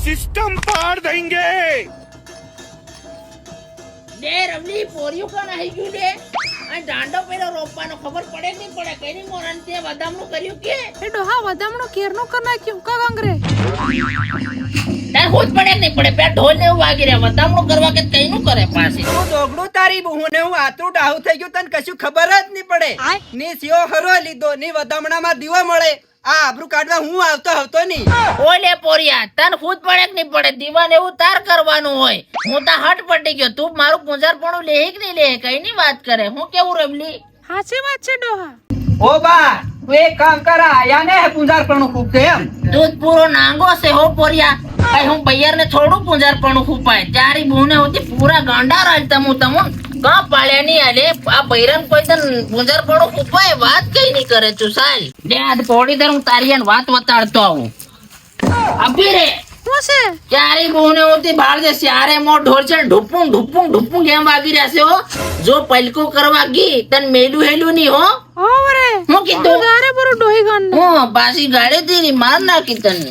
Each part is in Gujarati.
સિસ્ટમ પાર દેંગે બે રવલી પોરિયું કોણ આવી ગયું લે આ દાંડો પેલો રોપવાનો ખબર પડે નહીં પડે? કઈ મોરન તે વધામણું કર્યું કે? એ ડોહા વધામણું કેરનું કર નાખ્યું. કા ગાંગરે? તાર ખુદ પડે નહીં પડે? પેલા ઢોલ ને એવું વાગી રહ્યા. વધામણું કરવા કે કઈનું કરે પાસે હું દોગડું તારી બહુ ને હું આતરું ડાહું થઈ ગયું તને કશું ખબર જ નહીં પડે. ની સિયો હરો લીધો ની વધામણામાં દીવો મળે. આ આબરૂ કાઢવા હું આવતો હતો નહીં. ઓલે પોરિયા તન ખુદ પડે કે નહીં પડે? દીવાન એવું તાર કરવાનું હોય. હું તો હટ પટી ગયો. તું મારું પૂંજારપણું લે કે નહીં લે કઈ ની વાત કરે? હું કેવું રમલી? સાચી વાત છે ડોહા. ઓ બા તું એક કામ કર આયા ને પૂંજારપણું ખૂબ છે એમ. દૂધ પૂરો નાંગો છે હો પોરિયા. કઈ હું બૈયર ને થોડું પૂંજારપણું ખૂપાય તારી બહુને હોતી પૂરા ગાંડા રાજ હું તમુન કા પાળ્યા નહીં આલે આ બૈરન કોઈ તન પડો ઉપાય વાત કઈ નહીં કરે તું સાલ. લે આ પોડી દર હું તારી આન વાત વતાડતો આવું. અભી રે. છે? ક્યારે બોને ઓતી બહાર દે ચારે મો ઢોર છે ઢુપું ઢુપું ઢુપું કેમ વાગી રહ્યા છે હો. જો પલકો કરવા ગી તન મેડું હેલું નહીં હો. ઓરે હું કીધું? તારે બરો ડોહી ગાંડ હું પાછી ગાડી થી માર નાખી તને.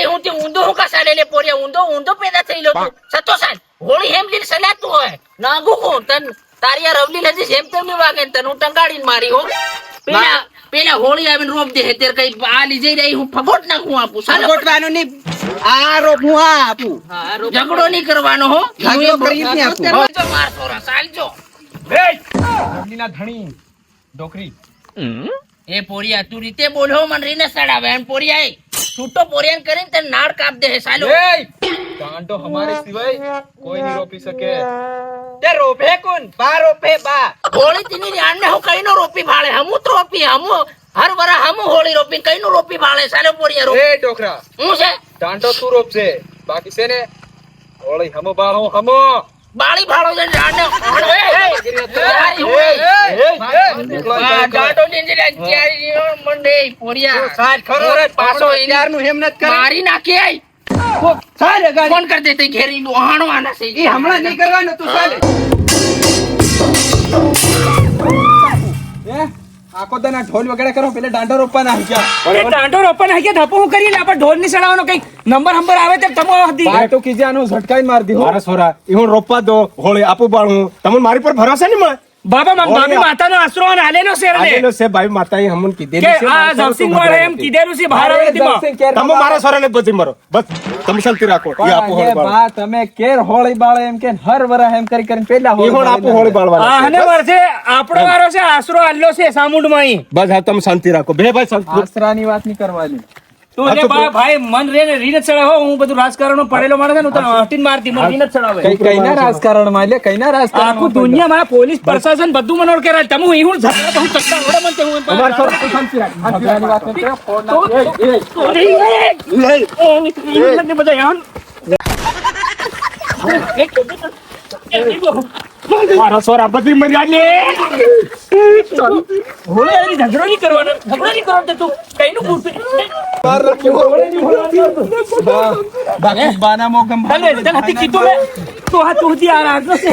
તે હું તે ઊંધો હું કસા લે પોરે ઊંધો ઊંધો પેદા થઈ તું. સતો સાલ હોળી હેમ લીલ સલાતું હોય. નાગુ હું તન તારી આ રવલી લજી જેમ તેમ ની વાગે તન હું ટંગાડીને મારી હો. પેલા પેલા હોળી આવીને રોપ દે તેર કઈ આ લીજે રહી હું ફગોટ નાખું આપું. સાલો ગોટવાનું નહીં આ રોપ હું આ આપું. ઝઘડો નહીં કરવાનો હો. ઝઘડો કરી નહીં આપું. જો માર છોરા ચાલજો. ધણી ડોકરી એ પોરિયા તું રીતે બોલો મન રીને સડાવે એમ પોરિયા એ છૂટો પોરિયાન કરીને તને નાળ કાપ દે સાલો એ કાંટો હમારે સિવાય કોઈ નહીં રોપી શકે તે રોપે કોણ બા રોપે બા હોળી તેની જાણને હું કઈનો રોપી ભાળે હમુ તો રોપી હમુ હર વરા હમુ હોળી રોપી કઈનો રોપી ભાળે સાલો પોરિયા રોપ એ ડોકરા હું છે ટાંટો તું રોપશે બાકી છે ને હોળી હમો બાળો હમો બાળી ભાળો છે જાણને એ એ, એ, એ એ, એ એ, એ, આ દાંડો નીંદી લે, અત્યારે જીવો મંડે, પોરિયા. સાજ ખરો રે પાછો ઈનારનું હેમ નત કરે. મારી નાખી આઈ. સાજ અગાડી ફોન કરી દે તે ઘેરી વહાણવાના છે. ઈ હમણાં નહીં કરવાનું તું સાલે આખો દાના ઢોલ વગેરે કરો પેલા દાંડો એ દાંડો રોપણ હાકે ધપો હું કરી લે? આપણે ઢોલની સડાવવાનો કઈ નંબર નંબર આવે તે તમો હતી ભાઈ તો કીજે આનું ઝટકાઈ માર દી મારા છોરા એ હું રોપવા દો હોળી આપું બાળું. તમને મારી પર ભરોસા નહીં મળે? બાબા ભાભી માતાનો આશરો અને હાલેલો છે એને. આલેલો છે ભાઈ માતાએ હમણ કીધેલું છે, આ જવસિંહ વાળે એમ કીધેલું છે બહાર આવે તેમાં. તમે મારા છોરાને બધી મરો. બસ તમે શાંતિ રાખો. એ આપું હોળી બાળવા. તમે કેર હોળી બાળે એમ કે હર વરા એમ કરી કરીને પેલા આપું હોળી આ હને વર્ષે આપણો વારો છે આશરો આલ્યો છે સામુંડમાં. બસ હા તમે શાંતિ રાખો. બે ભાઈ શાંતિ આસરાની વાત નહીં કરવાની. તું એટલે ભાઈ મન રે ને રીને ચડાવો હું બધું રાજકારણ પડેલો માણસ ને હું તને મારતી મને રીને ચડાવે કઈના રાજકારણમાં એટલે કઈના રાજકારણ આખું દુનિયામાં પોલીસ પ્રશાસન બધું મને ઓળખે રાખે. તમે હું ઝઘડા તો હું ચક્કા વડે મને તે હું અમારા શાંતિ રાખ, શાંતિ વાત નહીં ફોન ના- તો- તો- તો નહીં, એ, લઈ. એ, નીકળી, એ બધા યાન. મારા છોરા બધી મર્યા લે હોળી આવી ઝઘડો નહીં કરવાનો. ઝઘડો નહીં કરવાનો તો તું કઈનું પૂરતું બાકી બાના મોગમ તને તને હતી કીધું મેં? તું હા તું હતી આ છે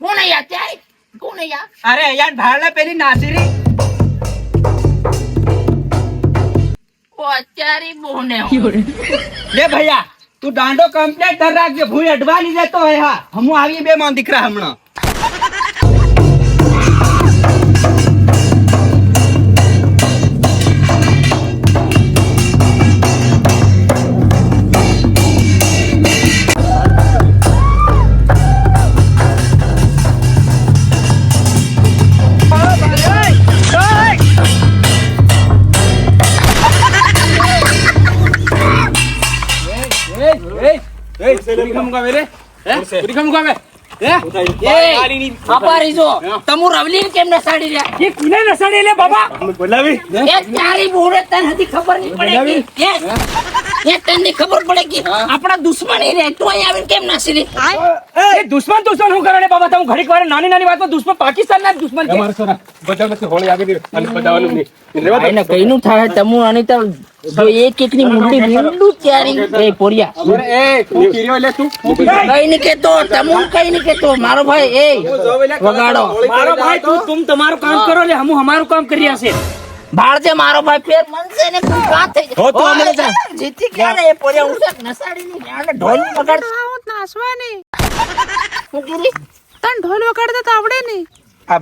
કોણ યાર ત્યાં કોણ યાર અરે યાર ભાડે પેલી નાસીરી અત્યારે બોને લે ભૈયા, તું દાંડો કમ્પ્લેટ કર રાખજે, ભૂલ અડવાની જતો હે હા. હું આવી બે માં દીકરા હમણાં. એ! તારી બોરે તને હજી ખબર નહીં પડે. કે એ એ તને ખબર પડે કે આપણા દુશ્મની રે તું અહીં આવીને કેમ નાસી રે એ દુશ્મન દુશ્મન શું કરે લે બાબા? તમે ઘડીક વાર નાની નાની વાતમાં દુશ્મન પાકિસ્તાન ના દુશ્મન છે. અમારે સોના બધા નથી હોળી આવી ગઈ અને બધાવાનું નહીં. રેવા એને કઈનું થાય તમુ અનિતા જો એક એક ની મુઠ્ઠી મીંડું ત્યારી. એ પોરિયા. એ તું કીર્યો લે તું? કઈ નહીં કેતો તમુ કઈ નહીં કેતો. મારો ભાઈ એ વગાડો. મારો ભાઈ તું તુમ તમારું કામ કરો લે હમ અમારું કામ કરી છે ભારતે મારો ભાઈ ફેર મનસે ને કોઈ વાત થઈ હો, તો અમને જા. જીતી ક્યારે એ પોરિયા ઉસક નસાડી ની આને ઢોલ પકડ આવું નાસવાની. હું કીધી? તન ઢોલ વગાડતા તો આવડે નહીં. આ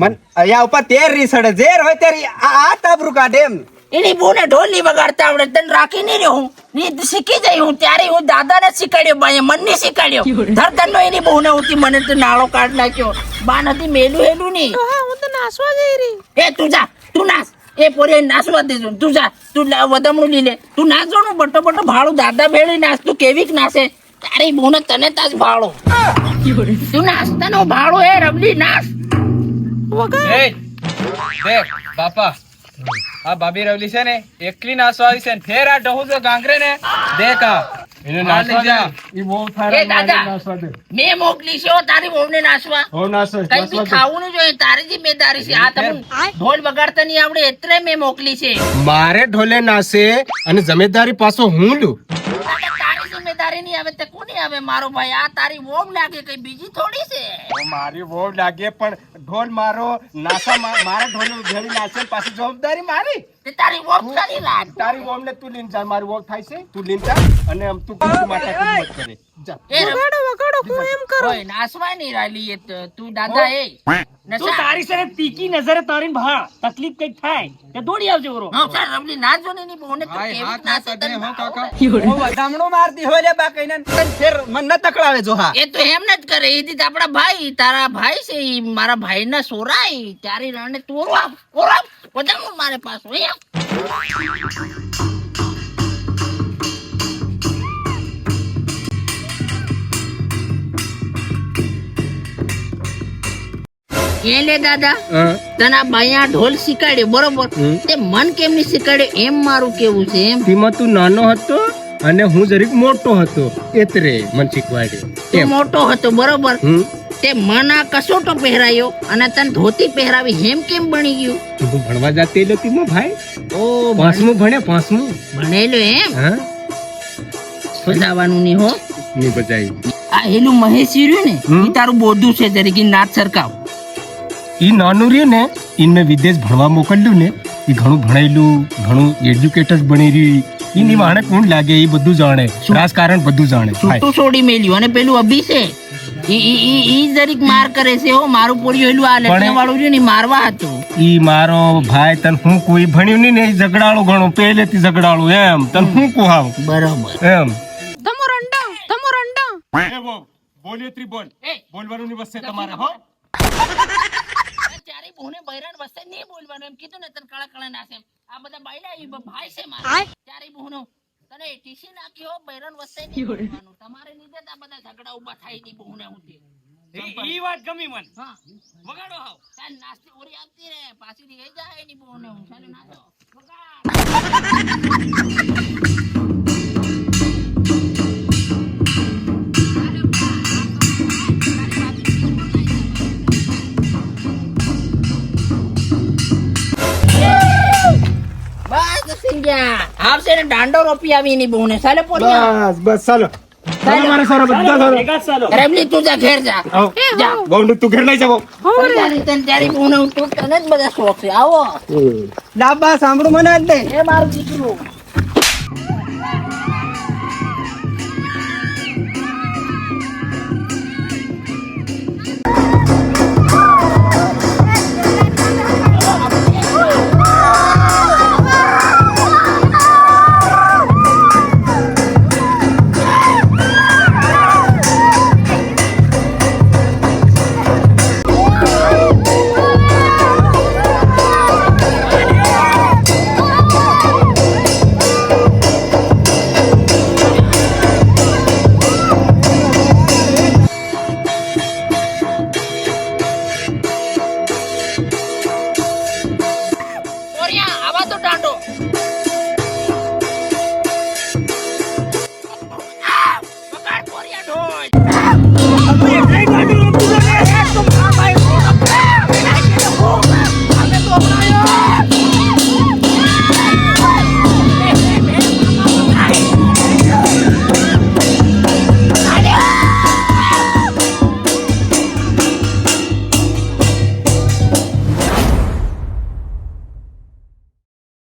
મન અહીંયા ઉપર તેર રીસડે ઝેર હોય તેરી આ આ તાબરું કાઢે એમ. એની બોને ઢોલની વગાડતા આવડે તન રાખી નહીં રહ્યો હું. ની શીખી જઈ હું ત્યારે હું દાદાને શીખવાડ્યો બાએ મન નહીં શીખવાડ્યો ધરતન નો એની બહુને ઉતી મને તો નાળો કાઢ નાખ્યો. બા નથી મેલું હેલું નહીં. હા હું તો નાસવા જઈ રહી. એ તું જા તું નાસ. એ પોરી નાસવા દેજો. તું જા. તું વધમણું લી લે. તું નાચો ને બટો બટો ભાડું દાદા ભેળી નાસ. તું કેવીક નાસે? તારી બોને તને તાજ ભાડો. તું નાસ્તા નો ભાડો એ રબલી નાસ. બાપા. આ ભાભી રવલી છે ને, એકલી નાસવા આવી છે ફેર આ ડહુ જો ગાંગરે ને. દેખ એને નાસવા દે. ઈ બહુ એ દાદા. નાસવા મોકલી છે તારી વહુને નાસવા. હો નાસો, કઈ બી ખાવું નહીં જોઈએ તારી જિમ્મેદારી છે આ તમને ઢોલ વગાડતા નહીં આવડે એટલે મેં મોકલી છે. મારે ઢોલે નાસે અને જમેદારી પાછો હું લઉં? તારે જિમ્મેદારી નહીં આવે તે કોની આવે? મારો ભાઈ આ તારી વોગ લાગે કઈ બીજી થોડી છે. મારી બહુ લાગે પણ ઢોલ મારો નાસા મારા ઢોલ ભેળી નાસે પાછી જવાબદારી મારી. તે તારી વોક કરી લાગ તારી વોમ ને તું લીન જા મારી વોક થાય છે તું લીન જા અને આમ તું કુછ માતા તું મત કરે. વગાડો વગાડો હું એમ કરું. ઓય, નહીં રાલી તું દાદા એ. તું તારી સાથે તીકી નજરે તારીને ભા તકલીફ કંઈક થાય તે દોડી આવજો બરો હા, ચાલ, રમલી નાચજો ને એની બહુને તો કેવી હાથ તને હો, કાકા. પડે. હું મારતી હોય લે બા કઈને. ફેર મન ન તકડાવે જો હા. એ તો એમ જ કરે એ દીધ આપણા ભાઈ તારા ભાઈ છે ઈ મારા ભાઈ ના સોરાય ત્યારે રણે તોરો આપ આપ મારે પાસ હોય એ લે દાદા? તને આ બાયા ઢોલ શીખાડે બરોબર? તે મન કેમ નહીં શીખવાડ્યો એમ મારું કેવું છે એમ? ધીમા તું નાનો હતો અને હું જરીક મોટો હતો. એતરે મન શીખવાડ્યું. તું મોટો હતો બરોબર? તે મન આ કસોટો પહેરાયો અને તને ધોતી પહેરાવી હેમ કેમ બની ગયું? તું ભણવા જાતી નથી મો ભાઈ. ઓ પાંચમું ભણે પાંચમું. ભણેલો એમ? હા. બજાવવાનું નહીં હો. ની બજાય આ હેલું મહેશી ને. ઈ તારું બોધું છે જરીકી નાથ સરકાવ. ઈ નાનું રહ્યું ને એને મેં વિદેશ ભણવા મોકલ્યું ને ઈ ઘણું ભણેલું ઘણું એડ્યુકેટર બની રહ્યું ઈની વાણે કોણ લાગે એ બધું જાણે રાજકારણ બધું જાણે તું છૂટું છોડી મેલ્યું અને પેલું અભી છે. ઈ ઈ ઈ ઈ જરીક માર કરે છે હો મારું પોળિયું હેલું આ વાળું રહ્યું ને મારવા હતું. ઈ મારો ભાઈ તન હું કોઈ ભણ્યું નહીં ને ઈ ઘણો ઘણું પહેલેથી ઝઘડાળું એમ. તન હું કુહાવ? બરોબર. એમ. તમો રંડા તમો રંડા. બોલ્યો ત્રી બોલ બોલવાનું ની વસ્તે તમારે હો. ચારે બોને વસે નહીં બોલવાનું? એમ કીધું ને તને કળા કળા નાશે. આ બધા બાયલા એ ભાઈ છે મારા. ત્યારે ચારે બોનો તને ટીસી નાખ્યો બૈરણ વસે નહીં બોલવાનું. તમારે લીધે આ બધા ઝઘડા ઊભા થાય નહીં બોને હુંથી. ઈ વાત ગમી મન. હા. વગાડો હાવ. ચાલ નાસ્તી ઓરી આવતી રે. પાછી રહી જાય એની બહુને હું. ચાલ નાચો વગાડ. આવશે ને દાંડો રોપી આવી એની બોને ચાલે પોલિયા બસ બસ ચાલો. ચાલો. મારા સારા બધા સારા. ભેગા જ ચાલો. રમલી તું જા ઘેર જા. બહુ તું ઘેર લઈ જાવો. તારી તને તારી જ બધા શોખ છે. આવો. ડાબા સાંભળું મને જ નહીં. એ મારું દીકરું.